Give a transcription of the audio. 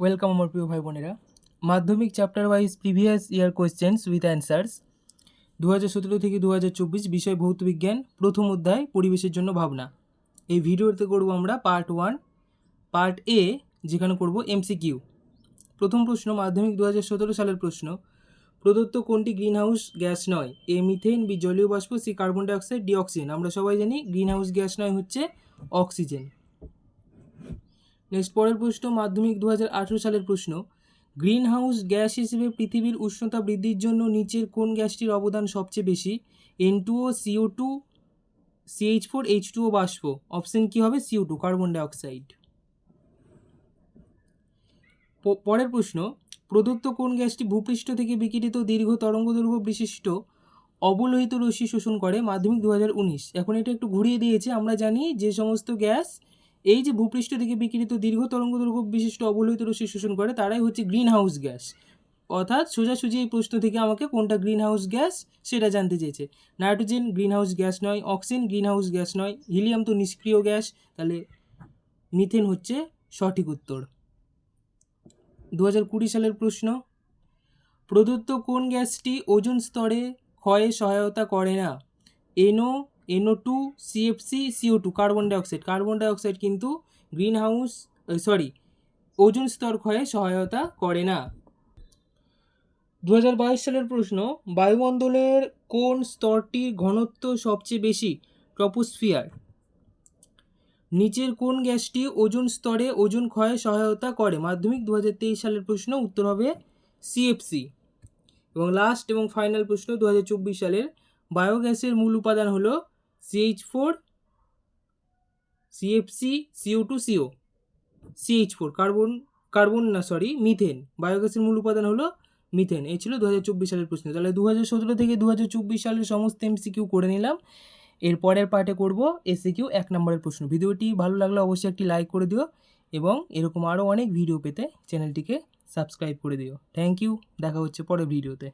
Welcome আমার প্রিয় ভাই বোনেরা। মাধ্যমিক chapter wise previous year questions with answers দু হাজার সতেরো থেকে দু হাজার চব্বিশ বিষয় ভৌত বিজ্ঞান, প্রথম অধ্যায়, পরিবেশের জন্য ভাবনা। এই ভিডিওতে করব আমরা পার্ট ওয়ান পার্ট এ যেখানে করব এমসিকিউ প্রথম প্রশ্ন, মাধ্যমিক দু হাজার সতেরো সালের প্রশ্ন। প্রদত্ত কোনটি গ্রিনহাউস গ্যাস নয়? এ মিথেন বি জলীয় বাষ্প C carbon dioxide D oxygen. আমরা সবাই জানি গ্রিনহাউস গ্যাস নয় হচ্ছে অক্সিজেন। নেক্সট পরের প্রশ্ন, মাধ্যমিক দু হাজার আঠেরো সালের প্রশ্ন গ্রিন হাউস গ্যাস হিসেবে পৃথিবীর উষ্ণতা বৃদ্ধির জন্য নিচের কোন গ্যাসটির অবদান সবচেয়ে বেশি? N two O CO two CH four H two O বাষ্প। অপশন কী হবে? সিও টু কার্বন ডাইঅক্সাইড পরের প্রশ্ন, প্রদত্ত কোন গ্যাসটি ভূপৃষ্ঠ থেকে বিকিরিত দীর্ঘ তরঙ্গদৈর্ঘ্য বিশিষ্ট অবলোহিত রশ্মি শোষণ করে? মাধ্যমিক দু হাজার উনিশ। এখন এটা একটু ঘুরিয়ে দিয়েছে, আমরা জানি যে সমস্ত গ্যাস এই যে ভূপৃষ্ঠ থেকে বিকৃত দীর্ঘ তরঙ্গদৈর্ঘ্য বিশিষ্ট অবলোহিত রশ্মি শোষণ করে, তারাই হচ্ছে গ্রিন হাউস গ্যাস। অর্থাৎ সোজাসুজি এই প্রশ্ন থেকে আমাকে কোনটা গ্রিন হাউস গ্যাস সেটা জানতে চেয়েছে। নাইট্রোজেন গ্রিন হাউস গ্যাস নয়, অক্সিজেন গ্রিন হাউস গ্যাস নয়, হিলিয়াম তো নিষ্ক্রিয় গ্যাস, তাহলে মিথেন হচ্ছে সঠিক উত্তর। দু কুড়ি সালের প্রশ্ন, প্রদত্ত কোন গ্যাসটি ওজোন স্তরে ক্ষয়ে সহায়তা করে না? NO NO two CFC CO two carbon dioxide carbon dioxide কিন্তু গ্রিন হাউস সরি ওজোন স্তর ক্ষয়ে সহায়তা করে না। দু হাজার বাইশ সালের প্রশ্ন, বায়ুমণ্ডলের কোন স্তরটির ঘনত্ব সবচেয়ে বেশি? ট্রপোস্ফিয়ার। নিচের কোন গ্যাসটি ওজোন স্তরে ওজোন ক্ষয়ে সহায়তা করে? মাধ্যমিক দু হাজার তেইশ সালের প্রশ্ন, উত্তর হবে সিএফসি এবং লাস্ট এবং ফাইনাল প্রশ্ন দু হাজার চব্বিশ সালের। বায়োগ্যাসের মূল উপাদান হলো CH four CFC CO two CO CH four carbon carbon না সরি মিথেন বায়োগ্যাসের মূল উপাদান হলো মিথেন এই ছিল দু হাজার চব্বিশ সালের প্রশ্ন। তাহলে দু সতেরো থেকে দু হাজার চব্বিশ সালের সমস্ত এমসিকিউ করে নিলাম। এর পরের পার্টে করব এসিকিউ এক নম্বরের প্রশ্ন। ভিডিওটি ভালো লাগলে অবশ্যই একটি লাইক করে দিও এবং এরকম আরও অনেক ভিডিও পেতে চ্যানেলটিকে সাবস্ক্রাইব করে দিও। থ্যাংক ইউ দেখা হচ্ছে পরের ভিডিওতে